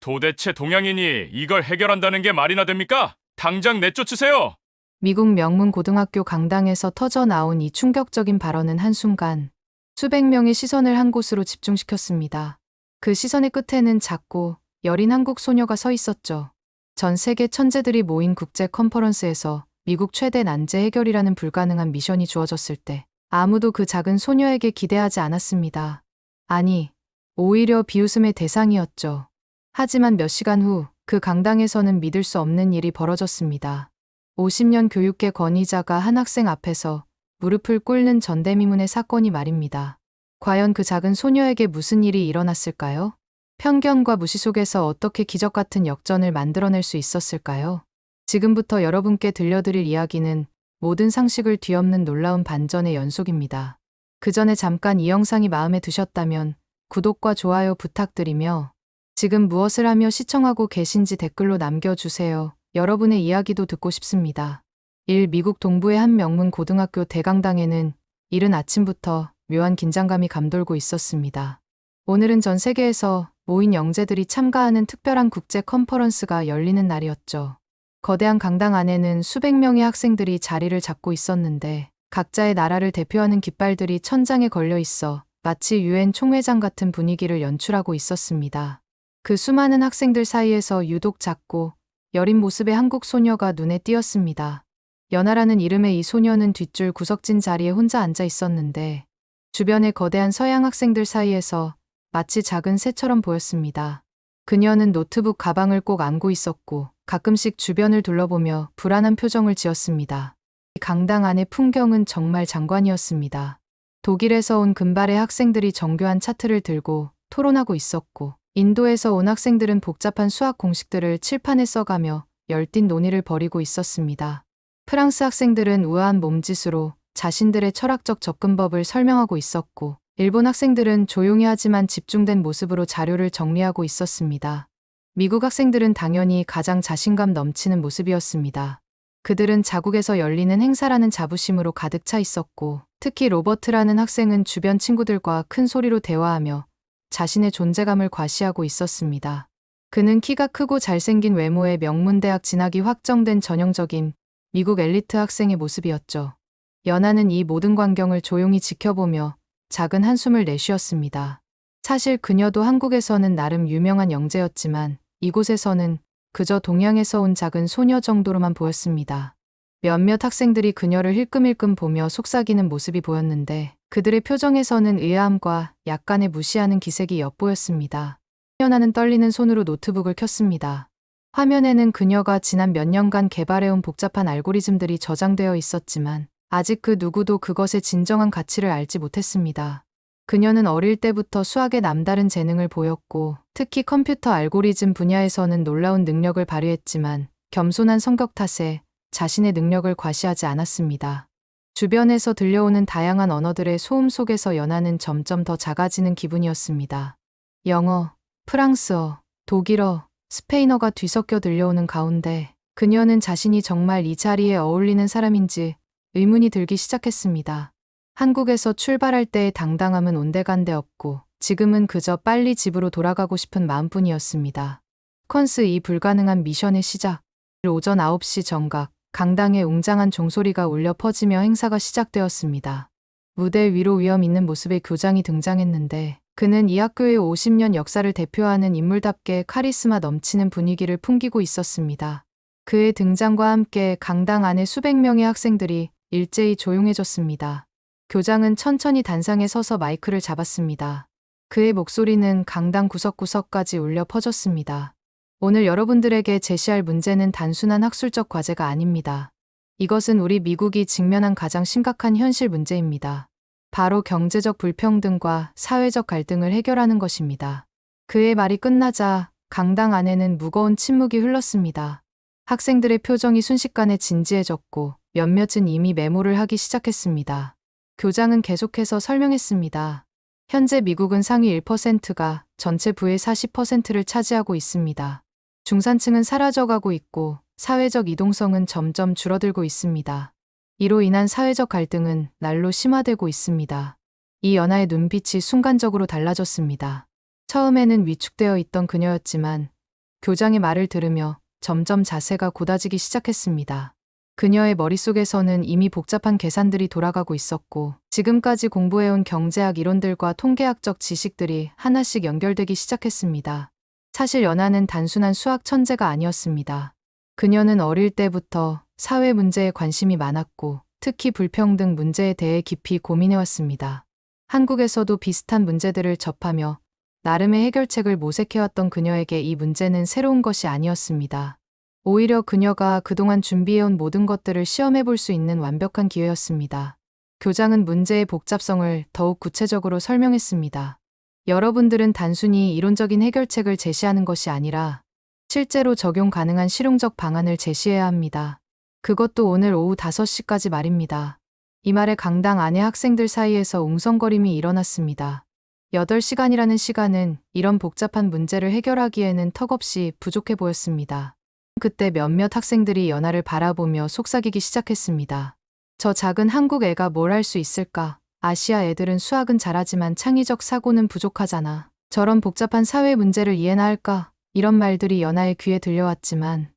도대체 동양인이 이걸 해결한다는 게 말이나 됩니까? 당장 내쫓으세요! 미국 명문 고등학교 강당에서 터져 나온 이 충격적인 발언은 한순간 수백 명의 시선을 한 곳으로 집중시켰습니다. 그 시선의 끝에는 작고 여린 한국 소녀가 서 있었죠. 전 세계 천재들이 모인 국제 컨퍼런스에서 미국 최대 난제 해결이라는 불가능한 미션이 주어졌을 때 아무도 그 작은 소녀에게 기대하지 않았습니다. 아니, 오히려 비웃음의 대상이었죠. 하지만 몇 시간 후 그 강당에서는 믿을 수 없는 일이 벌어졌습니다. 50년 교육계 권위자가 한 학생 앞에서 무릎을 꿇는 전대미문의 사건이 말입니다. 과연 그 작은 소녀에게 무슨 일이 일어났을까요? 편견과 무시 속에서 어떻게 기적 같은 역전을 만들어낼 수 있었을까요? 지금부터 여러분께 들려드릴 이야기는 모든 상식을 뒤엎는 놀라운 반전의 연속입니다. 그 전에 잠깐 이 영상이 마음에 드셨다면 구독과 좋아요 부탁드리며 지금 무엇을 하며 시청하고 계신지 댓글로 남겨주세요. 여러분의 이야기도 듣고 싶습니다. 1. 미국 동부의 한 명문 고등학교 대강당에는 이른 아침부터 묘한 긴장감이 감돌고 있었습니다. 오늘은 전 세계에서 모인 영재들이 참가하는 특별한 국제 컨퍼런스가 열리는 날이었죠. 거대한 강당 안에는 수백 명의 학생들이 자리를 잡고 있었는데 각자의 나라를 대표하는 깃발들이 천장에 걸려 있어 마치 유엔 총회장 같은 분위기를 연출하고 있었습니다. 그 수많은 학생들 사이에서 유독 작고 여린 모습의 한국 소녀가 눈에 띄었습니다. 연아라는 이름의 이 소녀는 뒷줄 구석진 자리에 혼자 앉아 있었는데 주변의 거대한 서양 학생들 사이에서 마치 작은 새처럼 보였습니다. 그녀는 노트북 가방을 꼭 안고 있었고 가끔씩 주변을 둘러보며 불안한 표정을 지었습니다. 이 강당 안의 풍경은 정말 장관이었습니다. 독일에서 온 금발의 학생들이 정교한 차트를 들고 토론하고 있었고 인도에서 온 학생들은 복잡한 수학 공식들을 칠판에 써가며 열띤 논의를 벌이고 있었습니다. 프랑스 학생들은 우아한 몸짓으로 자신들의 철학적 접근법을 설명하고 있었고, 일본 학생들은 조용히 하지만 집중된 모습으로 자료를 정리하고 있었습니다. 미국 학생들은 당연히 가장 자신감 넘치는 모습이었습니다. 그들은 자국에서 열리는 행사라는 자부심으로 가득 차 있었고, 특히 로버트라는 학생은 주변 친구들과 큰 소리로 대화하며 자신의 존재감을 과시하고 있었습니다. 그는 키가 크고 잘생긴 외모에 명문대학 진학이 확정된 전형적인 미국 엘리트 학생의 모습이었죠. 연하는 이 모든 광경을 조용히 지켜보며 작은 한숨을 내쉬었습니다. 사실 그녀도 한국에서는 나름 유명한 영재였지만 이곳에서는 그저 동양에서 온 작은 소녀 정도로만 보였습니다. 몇몇 학생들이 그녀를 힐끔힐끔 보며 속삭이는 모습이 보였는데 그들의 표정에서는 의아함과 약간의 무시하는 기색이 엿보였습니다. 연하는 떨리는 손으로 노트북을 켰습니다. 화면에는 그녀가 지난 몇 년간 개발해온 복잡한 알고리즘들이 저장되어 있었지만 아직 그 누구도 그것의 진정한 가치를 알지 못했습니다. 그녀는 어릴 때부터 수학에 남다른 재능을 보였고 특히 컴퓨터 알고리즘 분야에서는 놀라운 능력을 발휘했지만 겸손한 성격 탓에 자신의 능력을 과시하지 않았습니다. 주변에서 들려오는 다양한 언어들의 소음 속에서 연하는 점점 더 작아지는 기분이었습니다. 영어, 프랑스어, 독일어, 스페인어가 뒤섞여 들려오는 가운데 그녀는 자신이 정말 이 자리에 어울리는 사람인지 의문이 들기 시작했습니다. 한국에서 출발할 때의 당당함은 온데간데 없고 지금은 그저 빨리 집으로 돌아가고 싶은 마음뿐이었습니다. 컨스 이 불가능한 미션의 시작. 오전 9시 정각, 강당에 웅장한 종소리가 울려 퍼지며 행사가 시작되었습니다. 무대 위로 위험 있는 모습의 교장이 등장했는데 그는 이 학교의 50년 역사를 대표하는 인물답게 카리스마 넘치는 분위기를 풍기고 있었습니다. 그의 등장과 함께 강당 안에 수백 명의 학생들이 일제히 조용해졌습니다. 교장은 천천히 단상에 서서 마이크를 잡았습니다. 그의 목소리는 강당 구석구석까지 울려 퍼졌습니다. 오늘 여러분들에게 제시할 문제는 단순한 학술적 과제가 아닙니다. 이것은 우리 미국이 직면한 가장 심각한 현실 문제입니다. 바로 경제적 불평등과 사회적 갈등을 해결하는 것입니다. 그의 말이 끝나자 강당 안에는 무거운 침묵이 흘렀습니다. 학생들의 표정이 순식간에 진지해졌고 몇몇은 이미 메모를 하기 시작했습니다. 교장은 계속해서 설명했습니다. 현재 미국은 상위 1%가 전체 부의 40%를 차지하고 있습니다. 중산층은 사라져가고 있고 사회적 이동성은 점점 줄어들고 있습니다. 이로 인한 사회적 갈등은 날로 심화되고 있습니다. 이 연하의 눈빛이 순간적으로 달라졌습니다. 처음에는 위축되어 있던 그녀였지만 교장의 말을 들으며 점점 자세가 곧아지기 시작했습니다. 그녀의 머릿속에서는 이미 복잡한 계산들이 돌아가고 있었고, 지금까지 공부해온 경제학 이론들과 통계학적 지식들이 하나씩 연결되기 시작했습니다. 사실 연하는 단순한 수학 천재가 아니었습니다. 그녀는 어릴 때부터 사회 문제에 관심이 많았고, 특히 불평등 문제에 대해 깊이 고민해왔습니다. 한국에서도 비슷한 문제들을 접하며 나름의 해결책을 모색해왔던 그녀에게 이 문제는 새로운 것이 아니었습니다. 오히려 그녀가 그동안 준비해온 모든 것들을 시험해 볼 수 있는 완벽한 기회였습니다. 교장은 문제의 복잡성을 더욱 구체적으로 설명했습니다. 여러분들은 단순히 이론적인 해결책을 제시하는 것이 아니라 실제로 적용 가능한 실용적 방안을 제시해야 합니다. 그것도 오늘 오후 5시까지 말입니다. 이 말에 강당 안에 학생들 사이에서 웅성거림이 일어났습니다. 8시간이라는 시간은 이런 복잡한 문제를 해결하기에는 턱없이 부족해 보였습니다. 그때 몇몇 학생들이 연하를 바라보며 속삭이기 시작했습니다. 저 작은 한국 애가 뭘 할 수 있을까? 아시아 애들은 수학은 잘하지만 창의적 사고는 부족하잖아. 저런 복잡한 사회 문제를 이해나 할까? 이런 말들이 연하의 귀에 들려왔지만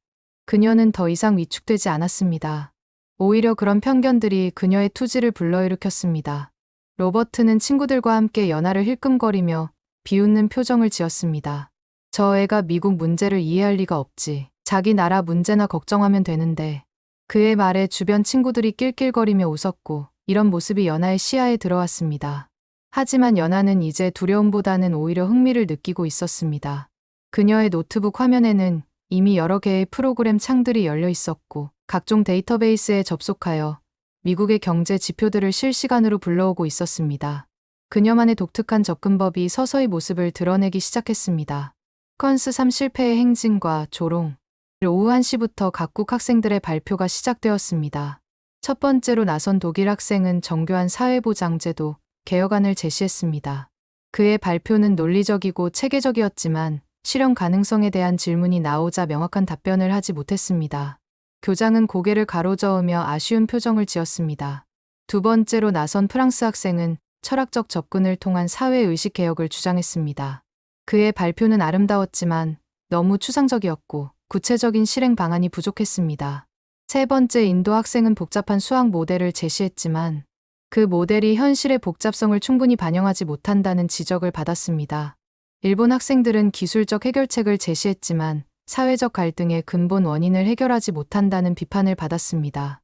그녀는 더 이상 위축되지 않았습니다. 오히려 그런 편견들이 그녀의 투지를 불러일으켰습니다. 로버트는 친구들과 함께 연하를 힐끔거리며 비웃는 표정을 지었습니다. 저 애가 미국 문제를 이해할 리가 없지. 자기 나라 문제나 걱정하면 되는데. 그의 말에 주변 친구들이 낄낄거리며 웃었고 이런 모습이 연하의 시야에 들어왔습니다. 하지만 연하는 이제 두려움보다는 오히려 흥미를 느끼고 있었습니다. 그녀의 노트북 화면에는 이미 여러 개의 프로그램 창들이 열려 있었고 각종 데이터베이스에 접속하여 미국의 경제 지표들을 실시간으로 불러오고 있었습니다. 그녀만의 독특한 접근법이 서서히 모습을 드러내기 시작했습니다. 컨스 3 실패의 행진과 조롱. 오후 1시부터 각국 학생들의 발표가 시작되었습니다. 첫 번째로 나선 독일 학생은 정교한 사회보장제도 개혁안을 제시했습니다. 그의 발표는 논리적이고 체계적이었지만 실현 가능성에 대한 질문이 나오자 명확한 답변을 하지 못했습니다. 교장은 고개를 가로저으며 아쉬운 표정을 지었습니다. 두 번째로 나선 프랑스 학생은 철학적 접근을 통한 사회의식 개혁을 주장했습니다. 그의 발표는 아름다웠지만 너무 추상적이었고 구체적인 실행 방안이 부족했습니다. 세 번째 인도 학생은 복잡한 수학 모델을 제시했지만 그 모델이 현실의 복잡성을 충분히 반영하지 못한다는 지적을 받았습니다. 일본 학생들은 기술적 해결책을 제시했지만 사회적 갈등의 근본 원인을 해결하지 못한다는 비판을 받았습니다.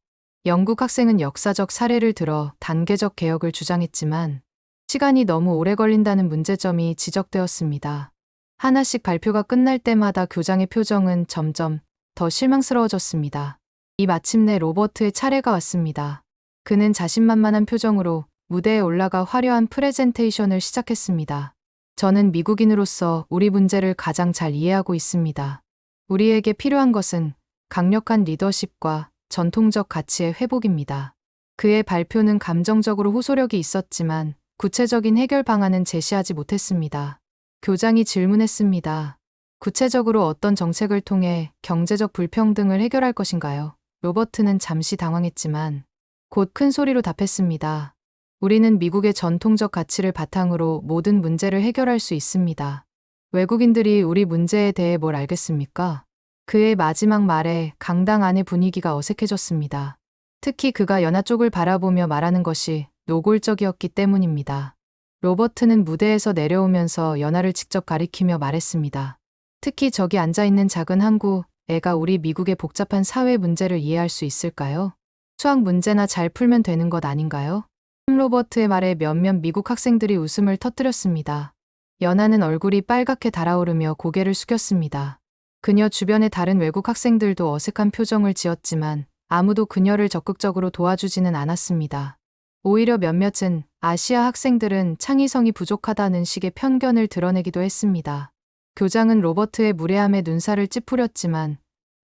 영국 학생은 역사적 사례를 들어 단계적 개혁을 주장했지만 시간이 너무 오래 걸린다는 문제점이 지적되었습니다. 하나씩 발표가 끝날 때마다 교장의 표정은 점점 더 실망스러워졌습니다. 이 마침내 로버트의 차례가 왔습니다. 그는 자신만만한 표정으로 무대에 올라가 화려한 프레젠테이션을 시작했습니다. 저는 미국인으로서 우리 문제를 가장 잘 이해하고 있습니다. 우리에게 필요한 것은 강력한 리더십과 전통적 가치의 회복입니다. 그의 발표는 감정적으로 호소력이 있었지만 구체적인 해결 방안은 제시하지 못했습니다. 교장이 질문했습니다. 구체적으로 어떤 정책을 통해 경제적 불평등을 해결할 것인가요? 로버트는 잠시 당황했지만 곧 큰 소리로 답했습니다. 우리는 미국의 전통적 가치를 바탕으로 모든 문제를 해결할 수 있습니다. 외국인들이 우리 문제에 대해 뭘 알겠습니까? 그의 마지막 말에 강당 안의 분위기가 어색해졌습니다. 특히 그가 연하 쪽을 바라보며 말하는 것이 노골적이었기 때문입니다. 로버트는 무대에서 내려오면서 연하를 직접 가리키며 말했습니다. 특히 저기 앉아있는 작은 항구, 애가 우리 미국의 복잡한 사회 문제를 이해할 수 있을까요? 수학 문제나 잘 풀면 되는 것 아닌가요? 로버트의 말에 몇몇 미국 학생들이 웃음을 터뜨렸습니다. 연하는 얼굴이 빨갛게 달아오르며 고개를 숙였습니다. 그녀 주변의 다른 외국 학생들도 어색한 표정을 지었지만 아무도 그녀를 적극적으로 도와주지는 않았습니다. 오히려 몇몇은 아시아 학생들은 창의성이 부족하다는 식의 편견을 드러내기도 했습니다. 교장은 로버트의 무례함에 눈살을 찌푸렸지만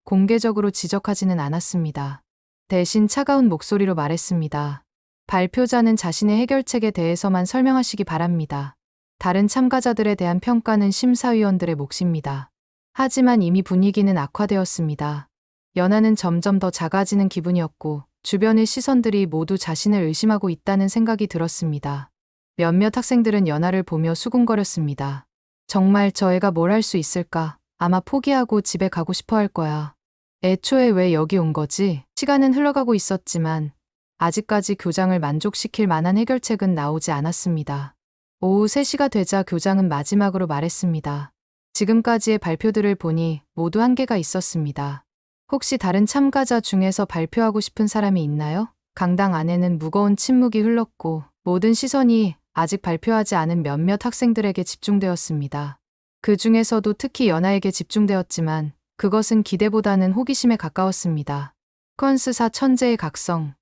공개적으로 지적하지는 않았습니다. 대신 차가운 목소리로 말했습니다. 발표자는 자신의 해결책에 대해서만 설명하시기 바랍니다. 다른 참가자들에 대한 평가는 심사위원들의 몫입니다. 하지만 이미 분위기는 악화되었습니다. 연하는 점점 더 작아지는 기분이었고 주변의 시선들이 모두 자신을 의심하고 있다는 생각이 들었습니다. 몇몇 학생들은 연하를 보며 수군거렸습니다. 정말 저 애가 뭘 할 수 있을까? 아마 포기하고 집에 가고 싶어 할 거야. 애초에 왜 여기 온 거지? 시간은 흘러가고 있었지만 아직까지 교장을 만족시킬 만한 해결책은 나오지 않았습니다. 오후 3시가 되자 교장은 마지막으로 말했습니다. 지금까지의 발표들을 보니 모두 한계가 있었습니다. 혹시 다른 참가자 중에서 발표하고 싶은 사람이 있나요? 강당 안에는 무거운 침묵이 흘렀고 모든 시선이 아직 발표하지 않은 몇몇 학생들에게 집중되었습니다. 그 중에서도 특히 연아에게 집중되었지만 그것은 기대보다는 호기심에 가까웠습니다. 컨스사 천재의 각성.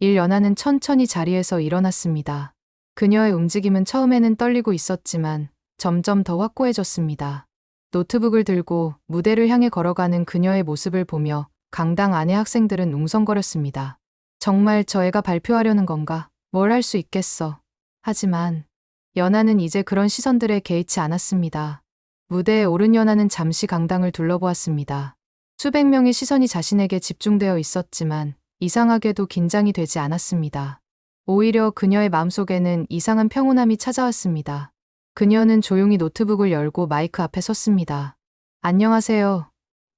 일 연아는 천천히 자리에서 일어났습니다. 그녀의 움직임은 처음에는 떨리고 있었지만 점점 더 확고해졌습니다. 노트북을 들고 무대를 향해 걸어가는 그녀의 모습을 보며 강당 안의 학생들은 웅성거렸습니다. 정말 저 애가 발표하려는 건가? 뭘 할 수 있겠어. 하지만 연아는 이제 그런 시선들에 개의치 않았습니다. 무대에 오른 연아는 잠시 강당을 둘러보았습니다. 수백 명의 시선이 자신에게 집중되어 있었지만 이상하게도 긴장이 되지 않았습니다. 오히려 그녀의 마음속에는 이상한 평온함이 찾아왔습니다. 그녀는 조용히 노트북을 열고 마이크 앞에 섰습니다. 안녕하세요.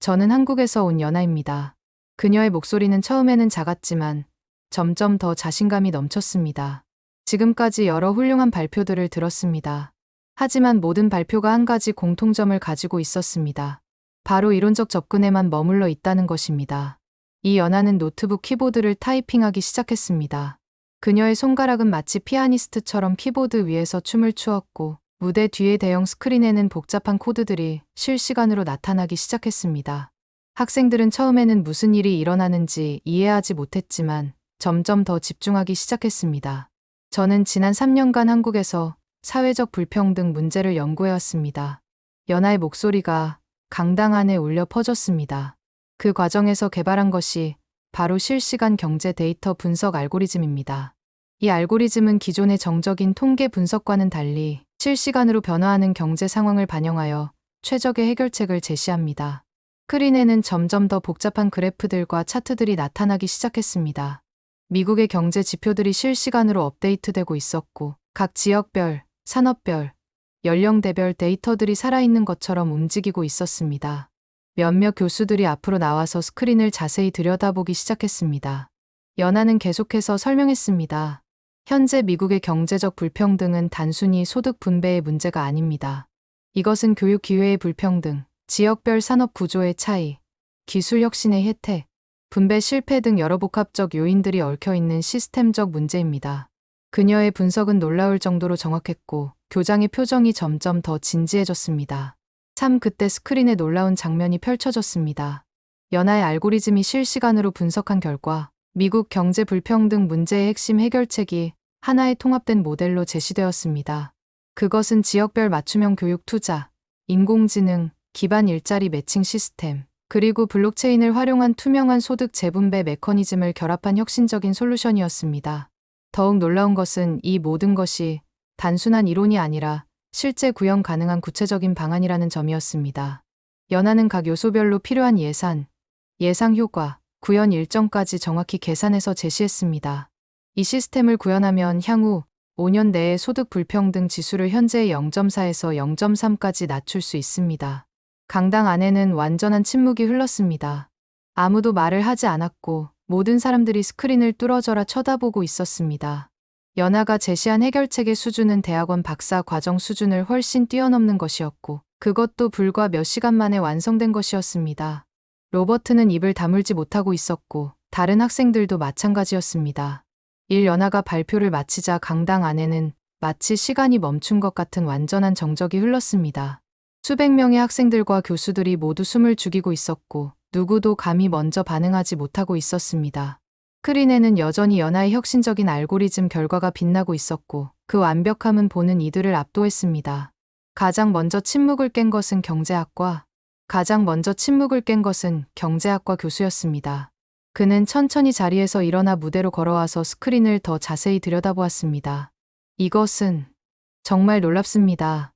저는 한국에서 온 연아입니다. 그녀의 목소리는 처음에는 작았지만 점점 더 자신감이 넘쳤습니다. 지금까지 여러 훌륭한 발표들을 들었습니다. 하지만 모든 발표가 한 가지 공통점을 가지고 있었습니다. 바로 이론적 접근에만 머물러 있다는 것입니다. 이 연하는 노트북 키보드를 타이핑하기 시작했습니다. 그녀의 손가락은 마치 피아니스트처럼 키보드 위에서 춤을 추었고 무대 뒤의 대형 스크린에는 복잡한 코드들이 실시간으로 나타나기 시작했습니다. 학생들은 처음에는 무슨 일이 일어나는지 이해하지 못했지만 점점 더 집중하기 시작했습니다. 저는 지난 3년간 한국에서 사회적 불평등 문제를 연구해왔습니다. 연아의 목소리가 강당 안에 울려 퍼졌습니다. 그 과정에서 개발한 것이 바로 실시간 경제 데이터 분석 알고리즘입니다. 이 알고리즘은 기존의 정적인 통계 분석과는 달리 실시간으로 변화하는 경제 상황을 반영하여 최적의 해결책을 제시합니다. 스크린에는 점점 더 복잡한 그래프들과 차트들이 나타나기 시작했습니다. 미국의 경제 지표들이 실시간으로 업데이트되고 있었고, 각 지역별, 산업별, 연령대별 데이터들이 살아있는 것처럼 움직이고 있었습니다. 몇몇 교수들이 앞으로 나와서 스크린을 자세히 들여다보기 시작했습니다. 연하는 계속해서 설명했습니다. 현재 미국의 경제적 불평등은 단순히 소득 분배의 문제가 아닙니다. 이것은 교육 기회의 불평등, 지역별 산업 구조의 차이, 기술 혁신의 혜택, 분배 실패 등 여러 복합적 요인들이 얽혀 있는 시스템적 문제입니다. 그녀의 분석은 놀라울 정도로 정확했고 교장의 표정이 점점 더 진지해졌습니다. 참 그때 스크린에 놀라운 장면이 펼쳐졌습니다. 연하의 알고리즘이 실시간으로 분석한 결과 미국 경제 불평등 문제의 핵심 해결책이 하나의 통합된 모델로 제시되었습니다. 그것은 지역별 맞춤형 교육 투자, 인공지능, 기반 일자리 매칭 시스템, 그리고 블록체인을 활용한 투명한 소득 재분배 메커니즘을 결합한 혁신적인 솔루션이었습니다. 더욱 놀라운 것은 이 모든 것이 단순한 이론이 아니라 실제 구현 가능한 구체적인 방안이라는 점이었습니다. 연하는 각 요소별로 필요한 예산, 예상 효과, 구현 일정까지 정확히 계산해서 제시했습니다. 이 시스템을 구현하면 향후 5년 내에 소득 불평등 지수를 현재의 0.4에서 0.3까지 낮출 수 있습니다. 강당 안에는 완전한 침묵이 흘렀습니다. 아무도 말을 하지 않았고 모든 사람들이 스크린을 뚫어져라 쳐다보고 있었습니다. 연하가 제시한 해결책의 수준은 대학원 박사 과정 수준을 훨씬 뛰어넘는 것이었고 그것도 불과 몇 시간 만에 완성된 것이었습니다. 로버트는 입을 다물지 못하고 있었고 다른 학생들도 마찬가지였습니다. 일 연하가 발표를 마치자 강당 안에는 마치 시간이 멈춘 것 같은 완전한 정적이 흘렀습니다. 수백 명의 학생들과 교수들이 모두 숨을 죽이고 있었고 누구도 감히 먼저 반응하지 못하고 있었습니다. 스크린에는 여전히 연하의 혁신적인 알고리즘 결과가 빛나고 있었고 그 완벽함은 보는 이들을 압도했습니다. 가장 먼저 침묵을 깬 것은 경제학과, 가장 먼저 침묵을 깬 것은 경제학과 교수였습니다. 그는 천천히 자리에서 일어나 무대로 걸어와서 스크린을 더 자세히 들여다보았습니다. 이것은 정말 놀랍습니다.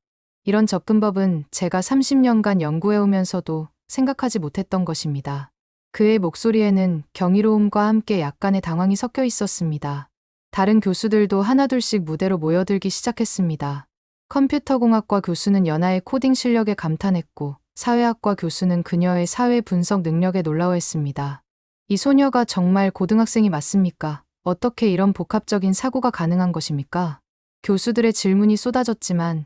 이런 접근법은 제가 30년간 연구해오면서도 생각하지 못했던 것입니다. 그의 목소리에는 경이로움과 함께 약간의 당황이 섞여 있었습니다. 다른 교수들도 하나둘씩 무대로 모여들기 시작했습니다. 컴퓨터공학과 교수는 연하의 코딩 실력에 감탄했고, 사회학과 교수는 그녀의 사회 분석 능력에 놀라워했습니다. 이 소녀가 정말 고등학생이 맞습니까? 어떻게 이런 복합적인 사고가 가능한 것입니까? 교수들의 질문이 쏟아졌지만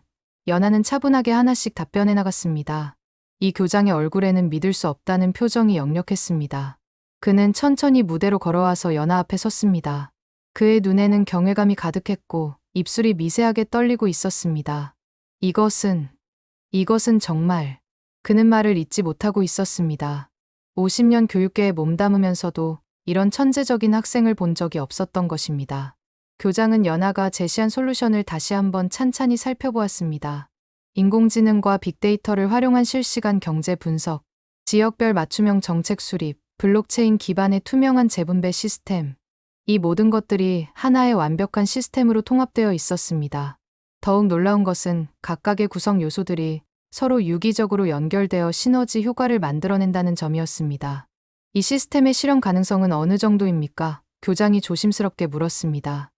연하는 차분하게 하나씩 답변해 나갔습니다. 이 교장의 얼굴에는 믿을 수 없다는 표정이 역력했습니다. 그는 천천히 무대로 걸어와서 연하 앞에 섰습니다. 그의 눈에는 경외감이 가득했고 입술이 미세하게 떨리고 있었습니다. 이것은, 이것은 정말, 그는 말을 잇지 못하고 있었습니다. 50년 교육계에 몸담으면서도 이런 천재적인 학생을 본 적이 없었던 것입니다. 교장은 연하가 제시한 솔루션을 다시 한번 찬찬히 살펴보았습니다. 인공지능과 빅데이터를 활용한 실시간 경제 분석, 지역별 맞춤형 정책 수립, 블록체인 기반의 투명한 재분배 시스템. 이 모든 것들이 하나의 완벽한 시스템으로 통합되어 있었습니다. 더욱 놀라운 것은 각각의 구성 요소들이 서로 유기적으로 연결되어 시너지 효과를 만들어낸다는 점이었습니다. 이 시스템의 실현 가능성은 어느 정도입니까? 교장이 조심스럽게 물었습니다.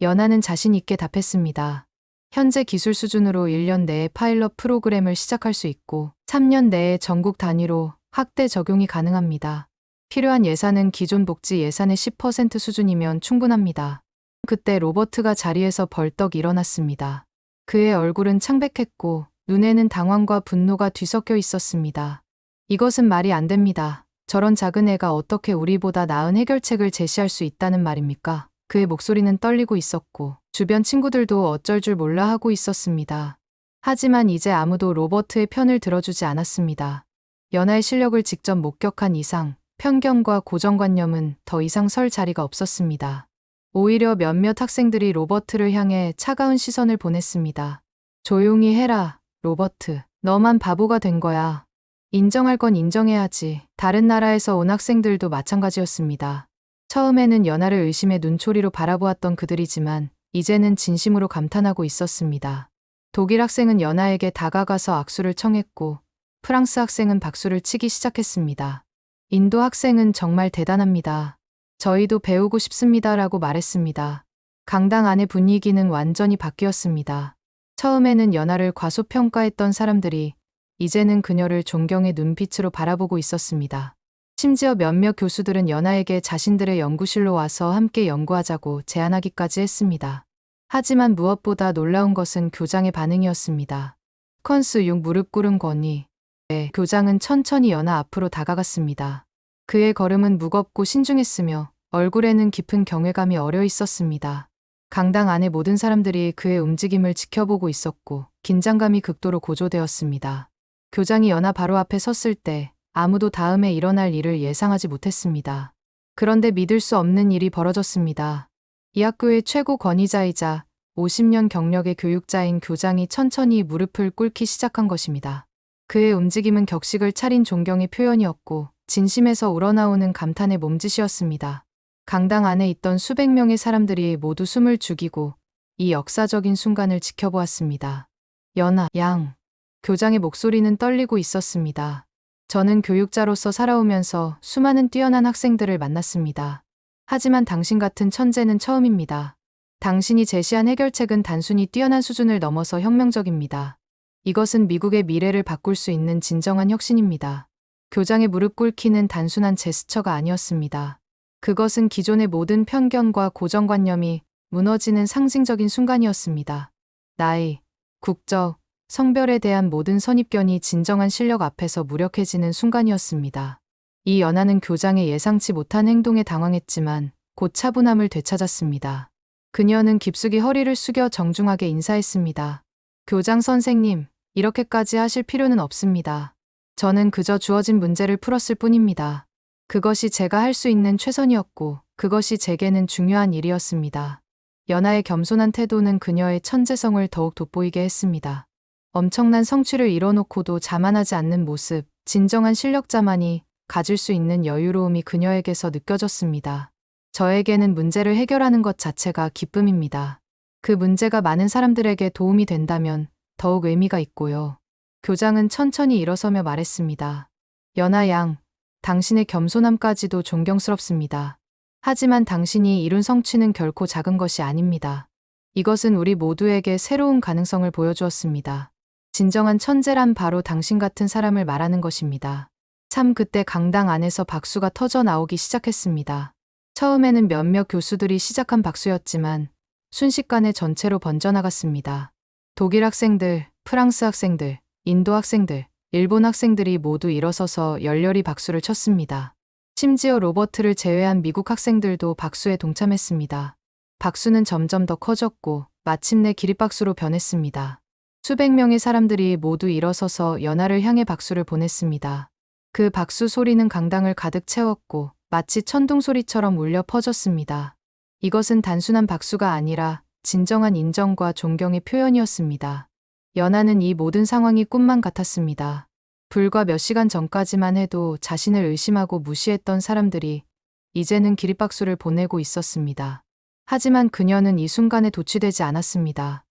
연하는 자신 있게 답했습니다. 현재 기술 수준으로 1년 내에 파일럿 프로그램을 시작할 수 있고 3년 내에 전국 단위로 확대 적용이 가능합니다. 필요한 예산은 기존 복지 예산의 10% 수준이면 충분합니다. 그때 로버트가 자리에서 벌떡 일어났습니다. 그의 얼굴은 창백했고 눈에는 당황과 분노가 뒤섞여 있었습니다. 이것은 말이 안 됩니다. 저런 작은 애가 어떻게 우리보다 나은 해결책을 제시할 수 있다는 말입니까? 그의 목소리는 떨리고 있었고 주변 친구들도 어쩔 줄 몰라 하고 있었습니다. 하지만 이제 아무도 로버트의 편을 들어주지 않았습니다. 연하의 실력을 직접 목격한 이상 편견과 고정관념은 더 이상 설 자리가 없었습니다. 오히려 몇몇 학생들이 로버트를 향해 차가운 시선을 보냈습니다. 조용히 해라, 로버트. 너만 바보가 된 거야. 인정할 건 인정해야지. 다른 나라에서 온 학생들도 마찬가지였습니다. 처음에는 연하를 의심의 눈초리로 바라보았던 그들이지만 이제는 진심으로 감탄하고 있었습니다. 독일 학생은 연하에게 다가가서 악수를 청했고 프랑스 학생은 박수를 치기 시작했습니다. 인도 학생은 정말 대단합니다. 저희도 배우고 싶습니다라고 말했습니다. 강당 안의 분위기는 완전히 바뀌었습니다. 처음에는 연하를 과소평가했던 사람들이 이제는 그녀를 존경의 눈빛으로 바라보고 있었습니다. 심지어 몇몇 교수들은 연하에게 자신들의 연구실로 와서 함께 연구하자고 제안하기까지 했습니다. 하지만 무엇보다 놀라운 것은 교장의 반응이었습니다. 컨스 6 무릎 꿇은 권위. 네, 교장은 천천히 연하 앞으로 다가갔습니다. 그의 걸음은 무겁고 신중했으며 얼굴에는 깊은 경외감이 어려 있었습니다. 강당 안의 모든 사람들이 그의 움직임을 지켜보고 있었고 긴장감이 극도로 고조되었습니다. 교장이 연하 바로 앞에 섰을 때 아무도 다음에 일어날 일을 예상하지 못했습니다. 그런데 믿을 수 없는 일이 벌어졌습니다. 이 학교의 최고 권위자이자 50년 경력의 교육자인 교장이 천천히 무릎을 꿇기 시작한 것입니다. 그의 움직임은 격식을 차린 존경의 표현이었고 진심에서 우러나오는 감탄의 몸짓이었습니다. 강당 안에 있던 수백 명의 사람들이 모두 숨을 죽이고 이 역사적인 순간을 지켜보았습니다. 연하, 양. 교장의 목소리는 떨리고 있었습니다. 저는 교육자로서 살아오면서 수많은 뛰어난 학생들을 만났습니다. 하지만 당신 같은 천재는 처음입니다. 당신이 제시한 해결책은 단순히 뛰어난 수준을 넘어서 혁명적입니다. 이것은 미국의 미래를 바꿀 수 있는 진정한 혁신입니다. 교장의 무릎 꿇기는 단순한 제스처가 아니었습니다. 그것은 기존의 모든 편견과 고정관념이 무너지는 상징적인 순간이었습니다. 나이, 국적, 성별에 대한 모든 선입견이 진정한 실력 앞에서 무력해지는 순간이었습니다. 이 연하는 교장의 예상치 못한 행동에 당황했지만 곧 차분함을 되찾았습니다. 그녀는 깊숙이 허리를 숙여 정중하게 인사했습니다. 교장 선생님, 이렇게까지 하실 필요는 없습니다. 저는 그저 주어진 문제를 풀었을 뿐입니다. 그것이 제가 할 수 있는 최선이었고, 그것이 제게는 중요한 일이었습니다. 연하의 겸손한 태도는 그녀의 천재성을 더욱 돋보이게 했습니다. 엄청난 성취를 이뤄놓고도 자만하지 않는 모습, 진정한 실력자만이 가질 수 있는 여유로움이 그녀에게서 느껴졌습니다. 저에게는 문제를 해결하는 것 자체가 기쁨입니다. 그 문제가 많은 사람들에게 도움이 된다면 더욱 의미가 있고요. 교장은 천천히 일어서며 말했습니다. 연하 양, 당신의 겸손함까지도 존경스럽습니다. 하지만 당신이 이룬 성취는 결코 작은 것이 아닙니다. 이것은 우리 모두에게 새로운 가능성을 보여주었습니다. 진정한 천재란 바로 당신 같은 사람을 말하는 것입니다. 참 그때 강당 안에서 박수가 터져 나오기 시작했습니다. 처음에는 몇몇 교수들이 시작한 박수였지만 순식간에 전체로 번져나갔습니다. 독일 학생들, 프랑스 학생들, 인도 학생들, 일본 학생들이 모두 일어서서 열렬히 박수를 쳤습니다. 심지어 로버트를 제외한 미국 학생들도 박수에 동참했습니다. 박수는 점점 더 커졌고 마침내 기립박수로 변했습니다. 수백 명의 사람들이 모두 일어서서 연하를 향해 박수를 보냈습니다. 그 박수 소리는 강당을 가득 채웠고 마치 천둥 소리처럼 울려 퍼졌습니다. 이것은 단순한 박수가 아니라 진정한 인정과 존경의 표현이었습니다. 연하는 이 모든 상황이 꿈만 같았습니다. 불과 몇 시간 전까지만 해도 자신을 의심하고 무시했던 사람들이 이제는 기립박수를 보내고 있었습니다. 하지만 그녀는 이 순간에 도취되지 않았습니다.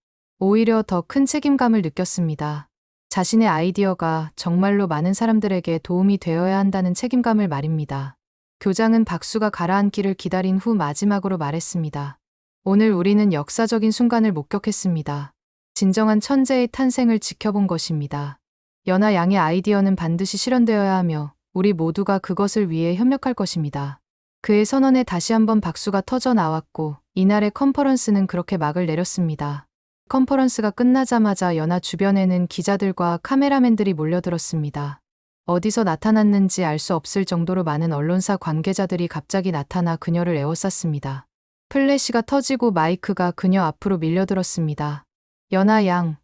오히려 더 큰 책임감을 느꼈습니다. 자신의 아이디어가 정말로 많은 사람들에게 도움이 되어야 한다는 책임감을 말입니다. 교장은 박수가 가라앉기를 기다린 후 마지막으로 말했습니다. 오늘 우리는 역사적인 순간을 목격했습니다. 진정한 천재의 탄생을 지켜본 것입니다. 연하 양의 아이디어는 반드시 실현되어야 하며 우리 모두가 그것을 위해 협력할 것입니다. 그의 선언에 다시 한번 박수가 터져 나왔고 이날의 컨퍼런스는 그렇게 막을 내렸습니다. 컨퍼런스가 끝나자마자 연하 주변에는 기자들과 카메라맨들이 몰려들었습니다. 어디서 나타났는지 알 수 없을 정도로 많은 언론사 관계자들이 갑자기 나타나 그녀를 에워쌌습니다. 플래시가 터지고 마이크가 그녀 앞으로 밀려들었습니다. 연하 양,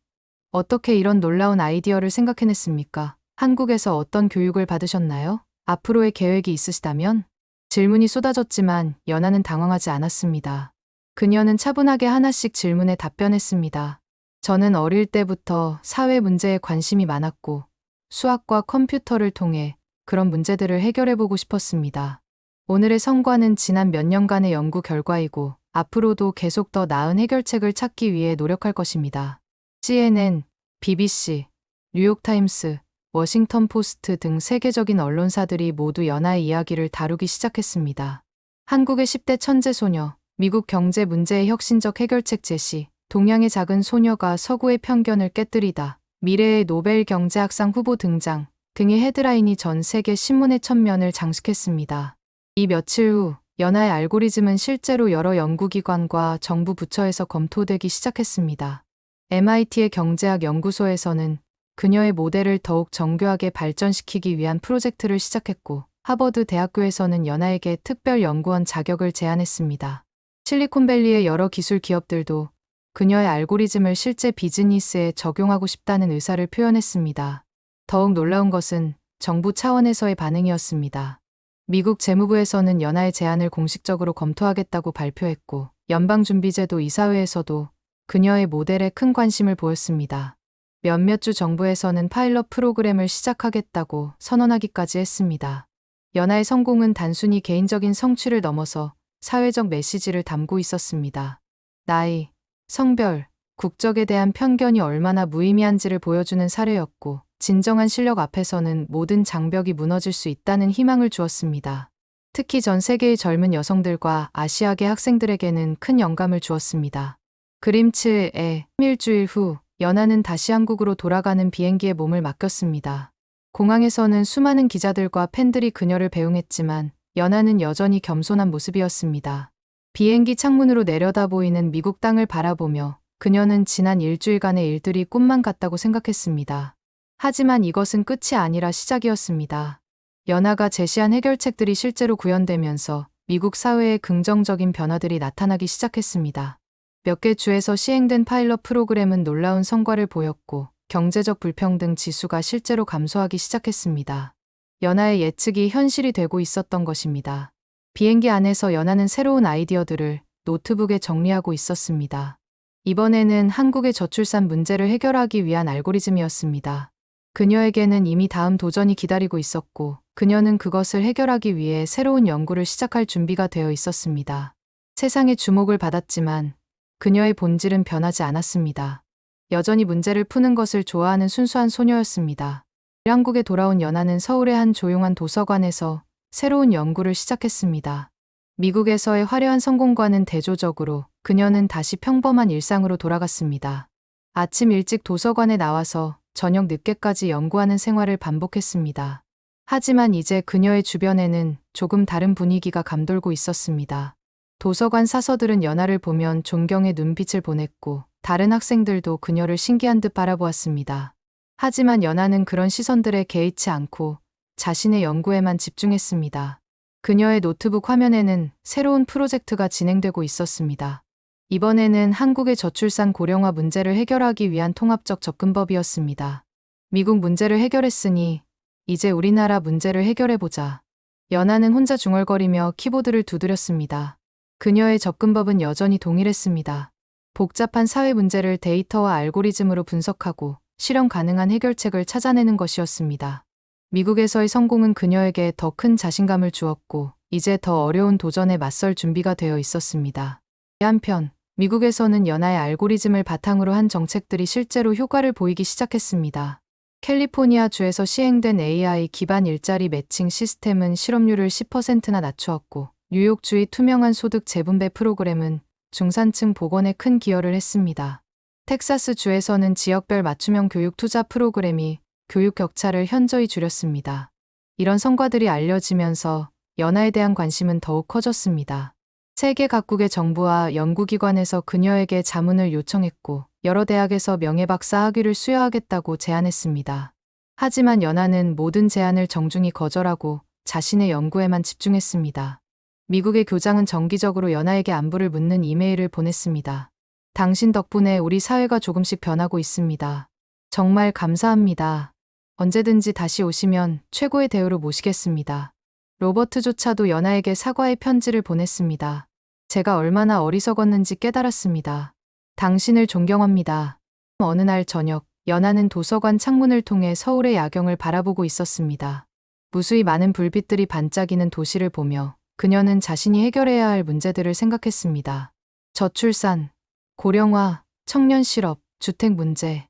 어떻게 이런 놀라운 아이디어를 생각해냈습니까? 한국에서 어떤 교육을 받으셨나요? 앞으로의 계획이 있으시다면? 질문이 쏟아졌지만 연하는 당황하지 않았습니다. 그녀는 차분하게 하나씩 질문에 답변했습니다. 저는 어릴 때부터 사회 문제에 관심이 많았고 수학과 컴퓨터를 통해 그런 문제들을 해결해보고 싶었습니다. 오늘의 성과는 지난 몇 년간의 연구 결과이고 앞으로도 계속 더 나은 해결책을 찾기 위해 노력할 것입니다. CNN, BBC, 뉴욕타임스, 워싱턴 포스트 등 세계적인 언론사들이 모두 연하의 이야기를 다루기 시작했습니다. 한국의 10대 천재 소녀, 미국 경제 문제의 혁신적 해결책 제시, 동양의 작은 소녀가 서구의 편견을 깨뜨리다, 미래의 노벨 경제학상 후보 등장 등의 헤드라인이 전 세계 신문의 천면을 장식했습니다. 이 며칠 후 연하의 알고리즘은 실제로 여러 연구기관과 정부 부처에서 검토되기 시작했습니다. MIT의 경제학 연구소에서는 그녀의 모델을 더욱 정교하게 발전시키기 위한 프로젝트를 시작했고 하버드 대학교에서는 연하에게 특별 연구원 자격을 제안했습니다. 실리콘밸리의 여러 기술 기업들도 그녀의 알고리즘을 실제 비즈니스에 적용하고 싶다는 의사를 표현했습니다. 더욱 놀라운 것은 정부 차원에서의 반응이었습니다. 미국 재무부에서는 연하의 제안을 공식적으로 검토하겠다고 발표했고 연방준비제도 이사회에서도 그녀의 모델에 큰 관심을 보였습니다. 몇몇 주 정부에서는 파일럿 프로그램을 시작하겠다고 선언하기까지 했습니다. 연하의 성공은 단순히 개인적인 성취를 넘어서 사회적 메시지를 담고 있었습니다. 나이, 성별, 국적에 대한 편견이 얼마나 무의미한지를 보여주는 사례였고, 진정한 실력 앞에서는 모든 장벽이 무너질 수 있다는 희망을 주었습니다. 특히 전 세계의 젊은 여성들과 아시아계 학생들에게는 큰 영감을 주었습니다. 그림츠의 일주일 후 연하는 다시 한국으로 돌아가는 비행기에 몸을 맡겼습니다. 공항에서는 수많은 기자들과 팬들이 그녀를 배웅했지만 연하는 여전히 겸손한 모습이었습니다. 비행기 창문으로 내려다 보이는 미국 땅을 바라보며 그녀는 지난 일주일간의 일들이 꿈만 같다고 생각했습니다. 하지만 이것은 끝이 아니라 시작이었습니다. 연하가 제시한 해결책들이 실제로 구현되면서 미국 사회에 긍정적인 변화들이 나타나기 시작했습니다. 몇 개 주에서 시행된 파일럿 프로그램은 놀라운 성과를 보였고 경제적 불평등 지수가 실제로 감소하기 시작했습니다. 연하의 예측이 현실이 되고 있었던 것입니다. 비행기 안에서 연하는 새로운 아이디어들을 노트북에 정리하고 있었습니다. 이번에는 한국의 저출산 문제를 해결하기 위한 알고리즘이었습니다. 그녀에게는 이미 다음 도전이 기다리고 있었고, 그녀는 그것을 해결하기 위해 새로운 연구를 시작할 준비가 되어 있었습니다. 세상의 주목을 받았지만, 그녀의 본질은 변하지 않았습니다. 여전히 문제를 푸는 것을 좋아하는 순수한 소녀였습니다. 한국에 돌아온 연하는 서울의 한 조용한 도서관에서 새로운 연구를 시작했습니다. 미국에서의 화려한 성공과는 대조적으로 그녀는 다시 평범한 일상으로 돌아갔습니다. 아침 일찍 도서관에 나와서 저녁 늦게까지 연구하는 생활을 반복했습니다. 하지만 이제 그녀의 주변에는 조금 다른 분위기가 감돌고 있었습니다. 도서관 사서들은 연하를 보면 존경의 눈빛을 보냈고 다른 학생들도 그녀를 신기한 듯 바라보았습니다. 하지만 연하는 그런 시선들에 개의치 않고 자신의 연구에만 집중했습니다. 그녀의 노트북 화면에는 새로운 프로젝트가 진행되고 있었습니다. 이번에는 한국의 저출산 고령화 문제를 해결하기 위한 통합적 접근법이었습니다. 미국 문제를 해결했으니 이제 우리나라 문제를 해결해보자. 연하는 혼자 중얼거리며 키보드를 두드렸습니다. 그녀의 접근법은 여전히 동일했습니다. 복잡한 사회 문제를 데이터와 알고리즘으로 분석하고 실현 가능한 해결책을 찾아내는 것이었습니다. 미국에서의 성공은 그녀에게 더 큰 자신감을 주었고, 이제 더 어려운 도전에 맞설 준비가 되어 있었습니다. 한편, 미국에서는 연하의 알고리즘을 바탕으로 한 정책들이 실제로 효과를 보이기 시작했습니다. 캘리포니아 주에서 시행된 AI 기반 일자리 매칭 시스템은 실업률을 10%나 낮추었고, 뉴욕주의 투명한 소득 재분배 프로그램은 중산층 복원에 큰 기여를 했습니다. 텍사스 주에서는 지역별 맞춤형 교육 투자 프로그램이 교육 격차를 현저히 줄였습니다. 이런 성과들이 알려지면서 연하에 대한 관심은 더욱 커졌습니다. 세계 각국의 정부와 연구기관에서 그녀에게 자문을 요청했고 여러 대학에서 명예박사 학위를 수여하겠다고 제안했습니다. 하지만 연하는 모든 제안을 정중히 거절하고 자신의 연구에만 집중했습니다. 미국의 교장은 정기적으로 연하에게 안부를 묻는 이메일을 보냈습니다. 당신 덕분에 우리 사회가 조금씩 변하고 있습니다. 정말 감사합니다. 언제든지 다시 오시면 최고의 대우로 모시겠습니다. 로버트조차도 연하에게 사과의 편지를 보냈습니다. 제가 얼마나 어리석었는지 깨달았습니다. 당신을 존경합니다. 어느 날 저녁, 연하는 도서관 창문을 통해 서울의 야경을 바라보고 있었습니다. 무수히 많은 불빛들이 반짝이는 도시를 보며 그녀는 자신이 해결해야 할 문제들을 생각했습니다. 저출산, 고령화, 청년 실업, 주택 문제.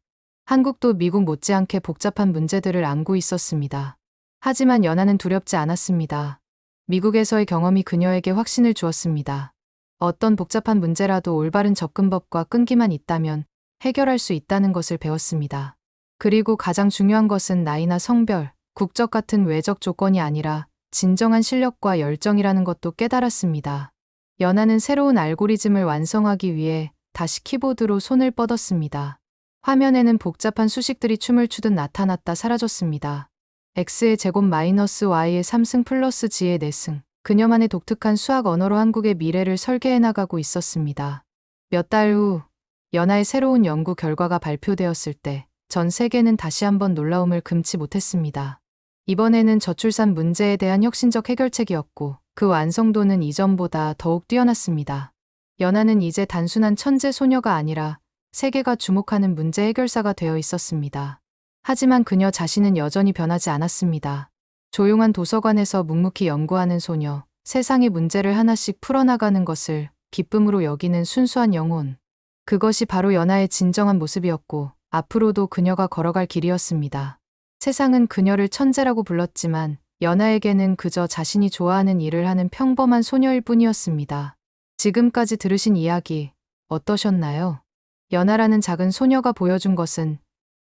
한국도 미국 못지않게 복잡한 문제들을 안고 있었습니다. 하지만 연하는 두렵지 않았습니다. 미국에서의 경험이 그녀에게 확신을 주었습니다. 어떤 복잡한 문제라도 올바른 접근법과 끈기만 있다면 해결할 수 있다는 것을 배웠습니다. 그리고 가장 중요한 것은 나이나 성별, 국적 같은 외적 조건이 아니라 진정한 실력과 열정이라는 것도 깨달았습니다. 연하는 새로운 알고리즘을 완성하기 위해 다시 키보드로 손을 뻗었습니다. 화면에는 복잡한 수식들이 춤을 추듯 나타났다 사라졌습니다. x의 제곱 마이너스 y의 3승 플러스 g의 4승. 그녀만의 독특한 수학 언어로 한국의 미래를 설계해 나가고 있었습니다. 몇 달 후, 연하의 새로운 연구 결과가 발표되었을 때 전 세계는 다시 한번 놀라움을 금치 못했습니다. 이번에는 저출산 문제에 대한 혁신적 해결책이었고 그 완성도는 이전보다 더욱 뛰어났습니다. 연하는 이제 단순한 천재 소녀가 아니라 세계가 주목하는 문제 해결사가 되어 있었습니다. 하지만 그녀 자신은 여전히 변하지 않았습니다. 조용한 도서관에서 묵묵히 연구하는 소녀, 세상의 문제를 하나씩 풀어나가는 것을 기쁨으로 여기는 순수한 영혼. 그것이 바로 연하의 진정한 모습이었고, 앞으로도 그녀가 걸어갈 길이었습니다. 세상은 그녀를 천재라고 불렀지만, 연하에게는 그저 자신이 좋아하는 일을 하는 평범한 소녀일 뿐이었습니다. 지금까지 들으신 이야기, 어떠셨나요? 연하라는 작은 소녀가 보여준 것은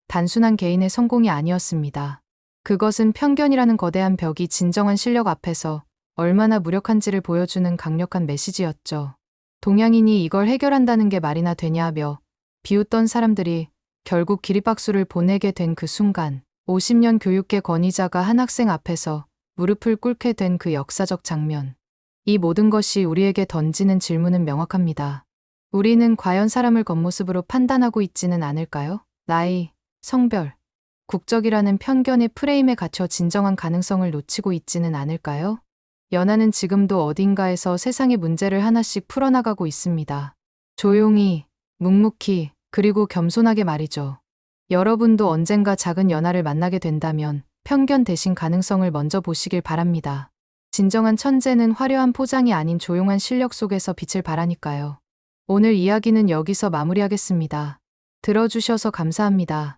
단순한 개인의 성공이 아니었습니다. 그것은 편견이라는 거대한 벽이 진정한 실력 앞에서 얼마나 무력한지를 보여주는 강력한 메시지였죠. 동양인이 이걸 해결한다는 게 말이나 되냐며 비웃던 사람들이 결국 기립박수를 보내게 된 그 순간 50년 교육계 권위자가 한 학생 앞에서 무릎을 꿇게 된 그 역사적 장면. 이 모든 것이 우리에게 던지는 질문은 명확합니다. 우리는 과연 사람을 겉모습으로 판단하고 있지는 않을까요? 나이, 성별, 국적이라는 편견의 프레임에 갇혀 진정한 가능성을 놓치고 있지는 않을까요? 연하는 지금도 어딘가에서 세상의 문제를 하나씩 풀어나가고 있습니다. 조용히, 묵묵히, 그리고 겸손하게 말이죠. 여러분도 언젠가 작은 연하를 만나게 된다면 편견 대신 가능성을 먼저 보시길 바랍니다. 진정한 천재는 화려한 포장이 아닌 조용한 실력 속에서 빛을 발하니까요. 오늘 이야기는 여기서 마무리하겠습니다. 들어주셔서 감사합니다.